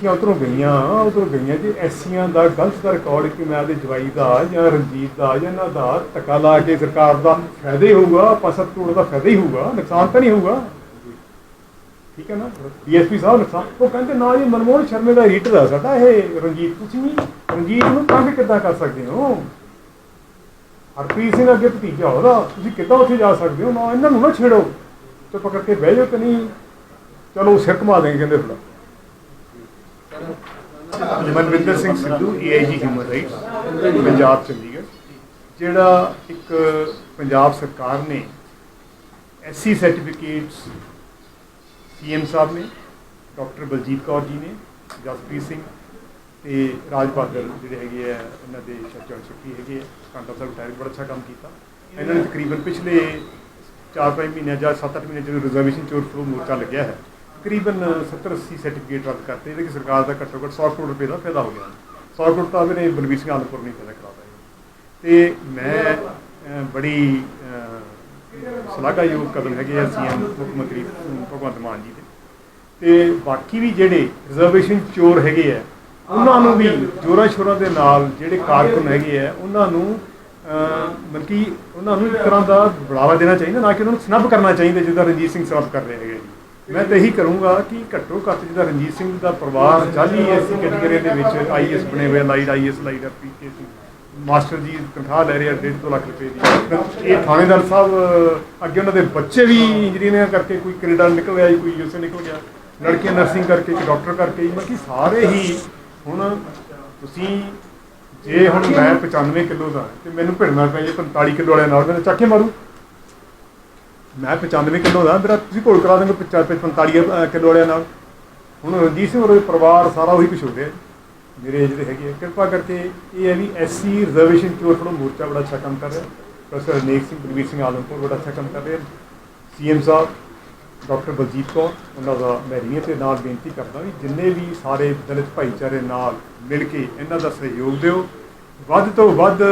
ਕਿ ਉਧਰੋਂ ਗਈਆਂ ਉਧਰੋਂ ਗਈਆਂ ਜੇ। ਐਸੀਆਂ ਦਾ ਗਲਤ ਦਾ ਰਿਕਾਰਡ ਕਿ ਮੈਂ ਆਪਦੇ ਜਵਾਈ ਦਾ ਜਾਂ ਰਣਜੀਤ ਦਾ ਜਾਂ ਇਹਨਾਂ ਦਾ ਧੱਕਾ ਲਾ ਕੇ ਸਰਕਾਰ ਦਾ ਫਾਇਦਾ ਹੀ ਹੋਊਗਾ ਪਸਤ ਕਰੋੜ ਦਾ ਫਾਇਦਾ ਹੀ ਹੋਊਗਾ, ਨੁਕਸਾਨ ਤਾਂ ਨਹੀਂ ਹੋਊਗਾ। ਠੀਕ ਹੈ ਨਾ? ਡੀਐਸਪੀ ਸਾਹਿਬ ਨੁਕਸਾਨ ਉਹ ਕਹਿੰਦੇ ਨਾ ਜੀ, ਮਨਮੋਹਨ ਸ਼ਰਮੇ ਦਾ ਐਡੀਟਰ ਆ ਸਾਡਾ ਇਹ, ਰਣਜੀਤ, ਤੁਸੀਂ ਰਣਜੀਤ ਨੂੰ ਤੰਗ ਕਿੱਦਾਂ ਕਰ ਸਕਦੇ ਹੋ? ਹਰਪ੍ਰੀਤ ਸਿੰਘ ਅੱਗੇ ਭਤੀਜਾ ਉਹਦਾ, ਤੁਸੀਂ ਕਿੱਦਾਂ ਉੱਥੇ ਜਾ ਸਕਦੇ ਹੋ? ਨਾ, ਇਹਨਾਂ ਨੂੰ ਨਾ ਛੇੜੋ। ਤੇ ਪਕੜ ਕੇ ਬਹਿ ਜਾਓ ਕਿ ਨਹੀਂ। ਚਲੋ ਸਿਰ ਘੁਮਾ ਦੇਂਗੇ ਕਹਿੰਦੇ ਫਿਰ Manvinder Singh Sidhu AIG human rights Punjab Chandigarh, ਜਿਹੜਾ ਇੱਕ ਪੰਜਾਬ ਸਰਕਾਰ ਨੇ ਐਸਸੀ ਸਰਟੀਫਿਕੇਟਸ ਸੀਐਮ ਸਾਹਿਬ ਨੇ, ਡਾਕਟਰ ਬਲਜੀਤ ਕੌਰ ਜੀ ਨੇ, ਜਸਪ੍ਰੀਤ ਸਿੰਘ ਤੇ ਰਾਜ ਬਹਾਦਰ ਜਿਹੜੇ ਹੈਗੇ ਆ ਇਹਨਾਂ ਦੇ ਜਨ ਸ਼ਕਤੀ ਹੈਗੇ ਆ, ਕਾਂਟਾ ਸਾਹਿਬ ਰਿਟਾਇਰ ਬੜਾ ਅੱਛਾ ਕੰਮ ਕੀਤਾ। ਇਹਨਾਂ ਨੇ ਤਕਰੀਬਨ ਪਿਛਲੇ 4-5 ਮਹੀਨਿਆਂ ਜਾਂ 7-8 ਮਹੀਨੇ ਜਦੋਂ ਰਿਜ਼ਰਵੇਸ਼ਨ ਚੋਰ ਫਲੋ ਮੋਰਚਾ ਲੱਗਿਆ ਹੈ। ਤਕਰੀਬਨ 70-80 ਸਰਟੀਫਿਕੇਟ ਰੱਦ ਕਰਤੇ ਜਿਹੜੇ ਕਿ ਸਰਕਾਰ ਦਾ ਘੱਟੋ ਘੱਟ 100 ਕਰੋੜ ਰੁਪਏ ਦਾ ਫਾਇਦਾ ਹੋ ਗਿਆ। 100 ਕਰੋੜ ਤਾਂ ਇਹਨੇ ਬਲਬੀਰ ਸਿੰਘ ਆਨੰਦਪੁਰ ਨਹੀਂ ਫਾਇਦਾ ਕਰਾਤਾ ਤੇ ਮੈਂ ਬੜੀ ਅਹ, ਸ਼ਲਾਘਾਯੋਗ ਕਦਮ ਹੈਗੇ ਆ ਸੀਐਮ ਮੁੱਖ ਮੰਤਰੀ ਭਗਵੰਤ ਮਾਨ ਜੀ ਦੇ। ਤੇ ਬਾਕੀ ਵੀ ਜਿਹੜੇ ਰਿਜ਼ਰਵੇਸ਼ਨ ਚੋਰ ਹੈਗੇ ਆ ਉਹਨਾਂ ਨੂੰ ਵੀ ਜੋਰਾਂ ਸ਼ੋਰਾਂ ਦੇ ਨਾਲ ਜਿਹੜੇ ਕਾਰਕੁਨ ਹੈਗੇ ਆ ਉਹਨਾਂ ਨੂੰ ਮਤਲਬ ਕਿ ਉਹਨਾਂ ਨੂੰ ਇੱਕ ਤਰ੍ਹਾਂ ਦਾ ਬੜਾਵਾ ਦੇਣਾ ਚਾਹੀਦਾ ਨਾ ਕਿ ਉਹਨਾਂ ਨੂੰ ਸਨੱਬ ਕਰਨਾ ਚਾਹੀਦਾ ਜਿੱਦਾਂ ਰਣਜੀਤ ਸਿੰਘ ਸਾਹਿਬ ਕਰ ਰਹੇ ਹੈਗੇ ਜੀ। ਮੈਂ ਤਾਂ ਇਹੀ ਕਰੂੰਗਾ ਕਿ ਘੱਟੋ ਘੱਟ ਜਿੱਦਾਂ ਰਣਜੀਤ ਸਿੰਘ ਦਾ ਪਰਿਵਾਰ ਜਾਲੀ ਐਸੀ ਕੈਟਾਗਰੀ ਦੇ ਵਿੱਚ ਆਈਐਸ ਬਣੇ ਹੋਏ ਲਾਈਡ ਆਈਐਸ ਲਾਈਡ ਪੀਕੇ ਮਾਸਟਰ ਜੀ ਤਨਖਾਹ ਲੈ ਰਹੇ ਆ 1.5 ਲੱਖ ਰੁਪਏ ਦੀ। ਇਹ ਥਾਣੇਦਾਰ ਸਾਹਿਬ ਅੱਗੇ ਉਹਨਾਂ ਦੇ ਬੱਚੇ ਵੀ ਇੰਜੀਨੀਅਰਿੰਗ ਕਰਕੇ ਕੋਈ ਕੈਨੇਡਾ ਨਿਕਲ ਗਿਆ ਜੀ, ਕੋਈ ਯੂਐਸਏ ਨਿਕਲ ਗਿਆ। ਲੜਕੀਆਂ ਨਰਸਿੰਗ ਕਰਕੇ ਕੋਈ ਡਾਕਟਰ ਕਰਕੇ ਬਾਕੀ ਸਾਰੇ ਹੀ ਹੁਣ ਤੁਸੀਂ ਜੇ ਹੁਣ ਮੈਂ 95 ਕਿਲੋ ਦਾ ਤੇ ਮੈਨੂੰ ਭਿੜਨਾ ਪੈ ਜੇ 45 ਕਿਲੋ ਵਾਲਿਆਂ ਨਾਲ ਮੈਂ ਚੱਕੇ ਮਾਰੂ। ਮੈਂ 95 ਕਿਲੋ ਦਾ ਮੇਰਾ ਤੁਸੀਂ ਘੋਲ ਕਰਾ ਦੋਗੇ 45 ਕਿਲੋ ਵਾਲਿਆਂ ਨਾਲ। ਹੁਣ ਰਣਜੀਤ ਸਿੰਘ ਹੋਰ ਪਰਿਵਾਰ ਸਾਰਾ ਉਹੀ ਕੁਛ ਹੋ ਰਿਹਾ। ਮੇਰੇ ਜਿਹੜੇ ਹੈਗੇ ਆ, ਕਿਰਪਾ ਕਰਕੇ ਇਹ ਹੈ ਵੀ ਐਸਸੀ ਰਿਜ਼ਰਵੇਸ਼ਨ ਚੋਰ ਫੜੋ ਮੋਰਚਾ ਬੜਾ ਅੱਛਾ ਕੰਮ ਕਰ ਰਿਹਾ। ਪ੍ਰੋਫੈਸਰ ਅਨੇਕ ਸਿੰਘ ਬਲਵੀਰ ਸਿੰਘ ਆਲਮਪੁਰ ਬੜਾ ਅੱਛਾ ਕੰਮ ਕਰ ਰਹੇ। ਸੀਐਮ ਸਾਹਿਬ ਡਾਕਟਰ ਬਲਜੀਤ ਕੌਰ ਉਹਨਾਂ ਦਾ ਮੈਂ ਰੀਆਂ ਤੇ ਨਾਲ ਬੇਨਤੀ ਕਰਦਾ ਵੀ ਜਿੰਨੇ ਵੀ ਸਾਰੇ ਦਲਿਤ ਭਾਈਚਾਰੇ ਨਾਲ ਮਿਲ ਕੇ ਇਹਨਾਂ ਦਾ ਸਹਿਯੋਗ ਦਿਓ। ਵੱਧ ਤੋਂ ਵੱਧ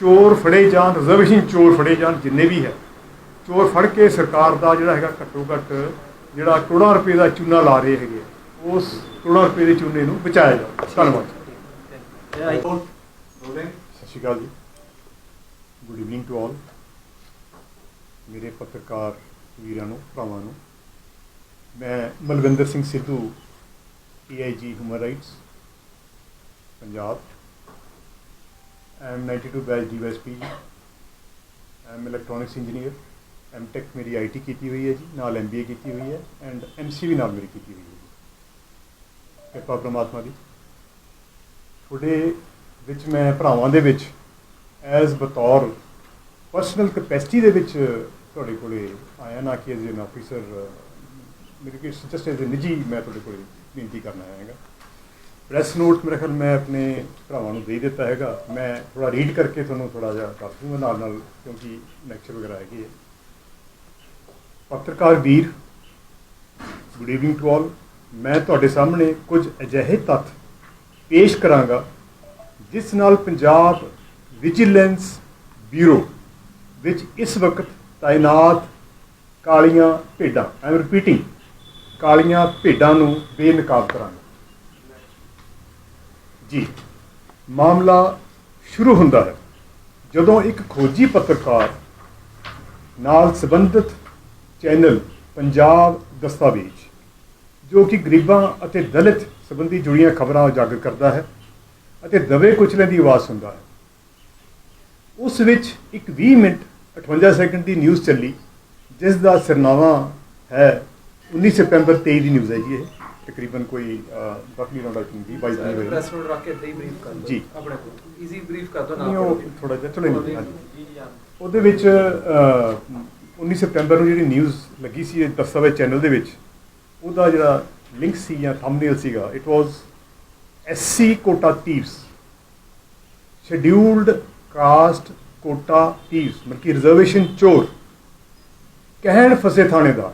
ਚੋਰ ਫੜੇ ਜਾਣ ਰਿਜ਼ਰਵੇਸ਼ਨ ਚੋਰ ਫੜੇ ਜਾਣ ਜਿੰਨੇ ਵੀ ਹੈ। ਚੋਰ ਫੜ ਕੇ ਸਰਕਾਰ ਦਾ ਜਿਹੜਾ ਹੈਗਾ ਘੱਟੋ ਘੱਟ ਜਿਹੜਾ ਕਰੋੜਾਂ ਰੁਪਏ ਦਾ ਚੂਨਾ ਲਾ ਰਹੇ ਹੈਗੇ ਉਸ ਕਰੋੜਾਂ ਰੁਪਏ ਦੇ ਚੂਨੇ ਨੂੰ ਬਚਾਇਆ ਜਾਓ ਧੰਨਵਾਦ ਸਤਿ ਸ਼੍ਰੀ ਅਕਾਲ ਜੀ। ਗੁੱਡ ਇਵਨਿੰਗ ਟੂ ਆਲ ਮੇਰੇ ਪੱਤਰਕਾਰ ਵੀਰਾਂ ਨੂੰ ਭਰਾਵਾਂ ਨੂੰ। ਮੈਂ Malvinder Singh Sidhu AIG human rights Punjab. M 92 batch DSP G M electronics engineer M tech ਮੇਰੀ ਆਈਟੀ ਕੀਤੀ ਹੋਈ ਹੈ ਜੀ, ਨਾਲ ਐਮਬੀਏ ਕੀਤੀ ਹੋਈ ਹੈ ਐਂਡ ਐਮਸੀ ਵੀ ਨਾਲ ਮੇਰੀ ਕੀਤੀ ਹੋਈ ਹੈ ਜੀ। ਕਿਰਪਾ ਪ੍ਰਮਾਤਮਾ ਦੀ। ਤੁਹਾਡੇ ਵਿੱਚ ਮੈਂ ਭਰਾਵਾਂ ਦੇ ਵਿੱਚ ਐਜ਼ ਬਤੌਰ ਪਰਸਨਲ ਕਪੈਸਿਟੀ ਦੇ ਵਿੱਚ ਤੁਹਾਡੇ ਕੋਲੇ ਆਇਆ ਨਾ ਕਿ ਐਜ਼ ਐਨ ਆਫੀਸਰ ਮੇਰੇ ਕਿ ਜਸਟ ਐਜ਼ ਨਿੱਜੀ ਮੈਂ ਤੁਹਾਡੇ ਕੋਲੇ ਬੇਨਤੀ ਕਰਨਾ ਆਇਆ ਹੈਗਾ। ਪ੍ਰੈਸ ਨੋਟ ਮੇਰੇ ਖਿਆਲ ਮੈਂ ਆਪਣੇ ਭਰਾਵਾਂ ਨੂੰ ਦੇ ਦਿੱਤਾ ਹੈਗਾ। ਮੈਂ ਥੋੜਾ ਰੀਡ ਕਰਕੇ ਤੁਹਾਨੂੰ ਥੋੜਾ ਜਿਹਾ ਦੱਸ ਦੂੰਗਾ ਨਾਲ ਨਾਲ ਕਿਉਂਕਿ ਲੈਕਚਰ ਵਗੈਰਾ ਹੈਗੇ ਹੈ ਪੱਤਰਕਾਰ ਵੀਰ ਗੁੱਡ ਈਵਨਿੰਗ ਟੂ ਆਲ ਮੈਂ ਤੁਹਾਡੇ ਸਾਹਮਣੇ ਕੁਝ ਅਜਿਹੇ ਤੱਥ ਪੇਸ਼ ਕਰਾਂਗਾ, ਜਿਸ ਨਾਲ ਪੰਜਾਬ ਵਿਜੀਲੈਂਸ ਬਿਊਰੋ ਵਿੱਚ ਇਸ ਵਕਤ ਤਾਇਨਾਤ ਕਾਲੀਆਂ ਭੇਡਾਂ ਆਈ ਐਮ ਰਿਪੀਟਿੰਗ ਕਾਲੀਆਂ ਭੇਡਾਂ ਨੂੰ ਬੇਨਕਾਬ ਕਰਾਂਗਾ। ਜੀ, ਮਾਮਲਾ ਸ਼ੁਰੂ ਹੁੰਦਾ ਹੈ ਜਦੋਂ ਇੱਕ ਖੋਜੀ ਪੱਤਰਕਾਰ ਨਾਲ ਸੰਬੰਧਿਤ ਚੈਨਲ ਪੰਜਾਬ ਦਸਤਾਵੇਜ਼ ਜੋ ਕਿ ਗਰੀਬਾਂ ਅਤੇ ਦਲਿਤ ਸੰਬੰਧੀ ਜੁੜੀਆਂ ਖਬਰਾਂ ਉਜਾਗਰ ਕਰਦਾ ਹੈ ਅਤੇ ਦਵੇ ਕੁਚਲੇ ਦੀ ਆਵਾਜ਼ ਸੁਣਦਾ ਹੈ। ਉਸ ਵਿੱਚ ਇੱਕ 20 ਮਿੰਟ 58 ਸੈਕਿੰਡ ਦੀ ਨਿਊਜ਼ ਚੱਲੀ ਜਿਸ ਦਾ ਸਿਰਨਾਵਾ ਹੈ 19 ਸਤੰਬਰ 23 ਦੀ ਨਿਊਜ਼ ਹੈ ਜੀ ਇਹ। ਤਕਰੀਬਨ ਕੋਈ ਬਕਲੀ ਰੌਂਡ ਆਈ ਥਿੰਕ 20 22 ਦਿਨ ਹੋਏ। ਨੇ। ਪ੍ਰੈਸ ਨੋਟ ਰੱਖ ਕੇ ਤੇ ਬਰੀਫ ਕਰ ਦਿਓ। ਜੀ। ਆਪਣੇ ਕੋਲ। ਈਜ਼ੀ ਬਰੀਫ ਕਰ ਨਹੀਂ ਨਾ ਥੋੜਾ ਜਿਹਾ ਚਲੋ ਉਹਦੇ ਵਿੱਚ 19 ਸਤੰਬਰ ਨੂੰ ਜਿਹੜੀ ਨਿਊਜ਼ ਲੱਗੀ ਸੀ ਦਸਤਾਵੇਜ਼ ਚੈਨਲ ਦੇ ਵਿੱਚ, ਉਹਦਾ ਜਿਹੜਾ ਲਿੰਕ ਸੀ ਜਾਂ ਥੰਬਨੇਲ ਸੀਗਾ it was SC quota thieves scheduled caste quota thieves ਮਤਲਬ ਕਿ ਰਿਜ਼ਰਵੇਸ਼ਨ ਚੋਰ। ਕਹਿਣ ਫਸੇ ਥਾਣੇਦਾਰ,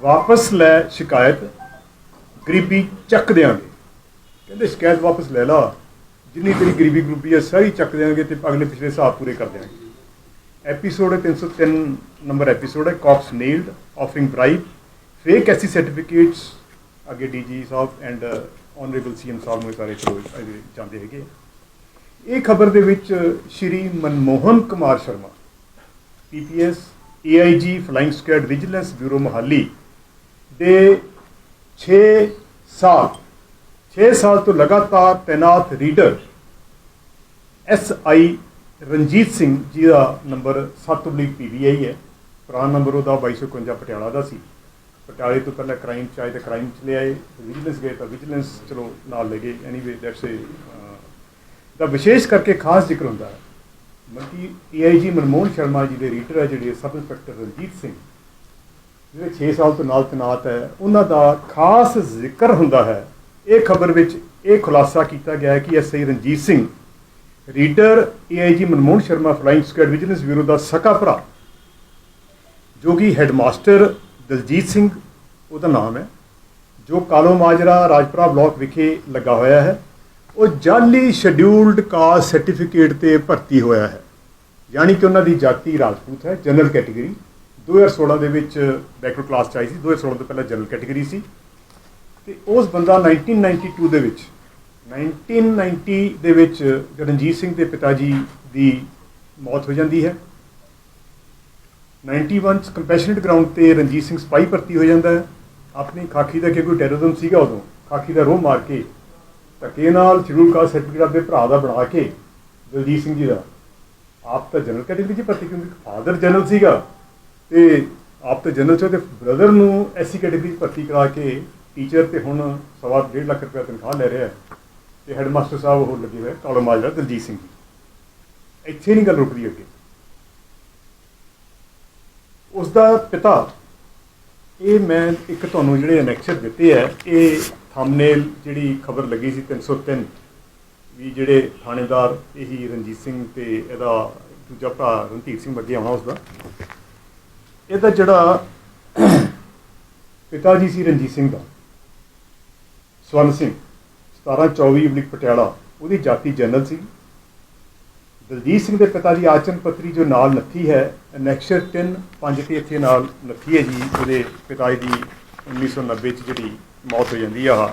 ਵਾਪਸ ਲੈ ਸ਼ਿਕਾਇਤ ਗਰੀਬੀ ਚੱਕ ਦਿਆਂਗੇ। ਕਹਿੰਦੇ ਸ਼ਿਕਾਇਤ ਵਾਪਸ ਲੈ ਲਾ, ਜਿੰਨੀ ਤੇਰੀ ਗਰੀਬੀ ਗਰੂਪੀ ਹੈ ਸਾਰੀ ਚੱਕ ਦਿਆਂਗੇ ਤੇ ਅਗਲੇ ਪਿਛਲੇ ਹਿਸਾਬ ਪੂਰੇ ਕਰ ਦਿਆਂਗੇ। ਐਪੀਸੋਡ ਹੈ 303 ਨੰਬਰ ਐਪੀਸੋਡ ਹੈ cops nailed offering bribe fake SC certificates ਅੱਗੇ DG sahib and honourable CM sahib ਨੂੰ ਸਾਰੇ ਚਲੋ ਜਾਂਦੇ ਹੈਗੇ ਇਹ ਖਬਰ ਦੇ ਵਿੱਚ Shri Manmohan Kumar Sharma PPS AIG flying squad vigilance bureau Mohali ਦੇ 6 ਸਾਲ 6 ਸਾਲ ਤੋਂ ਲਗਾਤਾਰ ਤੈਨਾਤ reader S I Ranjit Singh ji the number 7 ਬਲੀਕ ਪੀਵੀਆਈ ਹੈ। ਪੁਰਾਣਾ ਨੰਬਰ ਉਹਦਾ 2251 ਪਟਿਆਲਾ ਦਾ ਸੀ। ਪਟਿਆਲੇ ਤੋਂ ਪਹਿਲਾਂ ਕ੍ਰਾਈਮ ਚ ਆਏ ਤੇ ਕ੍ਰਾਈਮ ਚ ਲਿਆਏ ਵਿਜੀਲੈਂਸ ਗਏ ਤਾਂ ਵਿਜੀਲੈਂਸ ਚਲੋ ਨਾਲ ਲੈ ਗਏ। ਐਨੀਵੇ ਦੈਟਸ ਏ ਦਾ ਵਿਸ਼ੇਸ਼ ਕਰਕੇ ਖਾਸ ਜ਼ਿਕਰ ਹੁੰਦਾ ਹੈ, ਮਲਕੀ ਏਆਈਜੀ ਮਨਮੋਹਨ ਸ਼ਰਮਾ ਜੀ ਦੇ ਰੀਡਰ ਹੈ, ਜਿਹੜੇ ਸਬ ਇੰਸਪੈਕਟਰ ਰਣਜੀਤ ਸਿੰਘ ਜਿਹੜੇ 6 ਸਾਲ ਤੋਂ ਨਾਲ ਤੈਨਾਤ ਹੈ। ਉਹਨਾਂ ਦਾ ਖਾਸ ਜ਼ਿਕਰ ਹੁੰਦਾ ਹੈ, ਇਹ ਖਬਰ ਵਿੱਚ ਇਹ ਖੁਲਾਸਾ ਕੀਤਾ ਗਿਆ ਹੈ ਕਿ SI Ranjit Singh reader AIG Manmohan Sharma flying squad vigilance bureau ਦਾ ਸਕਾ ਭਰਾ, ਜੋ ਕਿ ਹੈਡਮਾਸਟਰ ਦਲਜੀਤ ਸਿੰਘ, ਉਹਦਾ ਨਾਮ ਹੈ, ਜੋ ਕਾਲੋ ਮਾਜਰਾ ਰਾਜਪੁਰਾ ਬਲਾਕ ਵਿਖੇ ਲੱਗਾ ਹੋਇਆ ਹੈ। ਉਹ ਜਾਲੀ ਸ਼ੈਡਿਊਲਡ ਕਾਸਟ ਸਰਟੀਫਿਕੇਟ ਤੇ ਭਰਤੀ ਹੋਇਆ ਹੈ। ਯਾਨੀ ਕਿ ਉਹਨਾਂ ਦੀ ਜਾਤੀ ਰਾਜਪੂਤ ਹੈ, ਜਨਰਲ ਕੈਟਾਗਰੀ। 2016 ਦੇ ਵਿੱਚ ਬੈਕਵਰਡ ਕਲਾਸ ਚ ਆਈ ਸੀ 2016 ਤੋਂ ਪਹਿਲਾਂ ਜਨਰਲ ਕੈਟਾਗਰੀ ਸੀ। ਤੇ ਉਸ ਬੰਦਾ 1992 ਦੇ ਵਿੱਚ 1990 ਦੇ ਵਿੱਚ ਰਣਜੀਤ ਸਿੰਘ ਦੇ ਪਿਤਾ ਜੀ ਦੀ ਮੌਤ ਹੋ ਜਾਂਦੀ ਹੈ। 91 ਚ ਕੰਪੈਸ਼ਨਟ ਗਰਾਊਂਡ ਤੇ ਰਣਜੀਤ ਸਿੰਘ ਸਪਾਈ ਭਰਤੀ ਹੋ ਜਾਂਦਾ ਹੈ। ਆਪਣੀ ਖਾਕੀ ਦਾ ਕਿ ਕੋਈ ਟੈਰਰਿਜ਼ਮ ਸੀਗਾ ਉਦੋਂ। ਖਾਕੀ ਦਾ ਰੋਹ ਮਾਰ ਕੇ, ਧੱਕੇ ਨਾਲ ਸ਼ਡਿਊਲ ਕਾਸਟ ਸਰਟੀਫਿਕੇਟ ਆਪਣੇ ਭਰਾ ਦਾ ਬਣਾ ਕੇ ਦਲਜੀਤ ਸਿੰਘ ਜੀ ਦਾ। ਆਪ ਤਾਂ ਜਨਰਲ ਕੈਟੇਗਰੀ 'ਚ ਭਰਤੀ ਕਿਉਂਕਿ ਫਾਦਰ ਜਨਰਲ ਸੀਗਾ ਤੇ ਆਪ ਤਾਂ ਜਨਰਲ 'ਚ ਤੇ ਬ੍ਰਦਰ ਨੂੰ ਐਸੀ ਕੈਟੇਗਰੀ 'ਚ ਭਰਤੀ ਕਰਾ ਕੇ ਟੀਚਰ ਤੇ ਹੁਣ ਸਵਾ ਡੇਢ ਲੱਖ ਰੁਪਏ ਤਨਖਾਹ ਲੈ ਰਿਹਾ ਹੈ। ਤੇ ਹੈਡਮਾਸਟਰ ਸਾਹਿਬ ਉਹ ਲੱਗੇ ਹੋਏ ਕਾਲੋ ਮਾਜਰਾ, ਦਲਜੀਤ ਸਿੰਘ ਜੀ। ਇੱਥੇ ਨਹੀਂ ਗੱਲ ਰੁਕਦੀ ਅੱਗੇ। ਉਸ ਦਾ ਪਿਤਾ, ਇਹ ਮੈਂ ਇੱਕ ਤੁਹਾਨੂੰ ਜਿਹੜੇ ਅਨੈਕਸਰ ਦਿੱਤੇ ਹੈ ਇਹ ਥੰਬਨੇਲ ਜਿਹੜੀ ਖਬਰ ਲੱਗੀ ਸੀ 303 ਵੀ ਜਿਹੜੇ ਥਾਣੇਦਾਰ ਇਹੀ ਰਣਜੀਤ ਸਿੰਘ ਤੇ ਇਹਦਾ ਦੂਜਾ ਭਰਾ ਰਣਧੀਰ ਸਿੰਘ ਅੱਗੇ ਆਉਣਾ ਉਸਦਾ। ਇਹਦਾ ਜਿਹੜਾ ਪਿਤਾ ਜੀ ਸੀ ਰਣਜੀਤ ਸਿੰਘ ਦਾ, ਸਵਰਨ ਸਿੰਘ। 1724 ਅਬਲਿਕ ਪਟਿਆਲਾ, ਉਹਦੀ ਜਾਤੀ ਜਨਰਲ ਸੀ। ਦਲਜੀਤ ਸਿੰਘ ਦੇ ਪਿਤਾ ਦੀ ਆਚਨ ਪੱਤਰੀ ਜੋ ਨਾਲ ਨੱਥੀ ਹੈ ਅਨੈਕਸ਼ਰ 3 5 ਤੇ ਇੱਥੇ ਨਾਲ ਨੱਥੀ ਹੈ ਜੀ, ਉਹਦੇ ਪਿਤਾ ਜੀ ਦੀ 1990 ਚ ਜਿਹੜੀ ਮੌਤ ਹੋ ਜਾਂਦੀ ਆ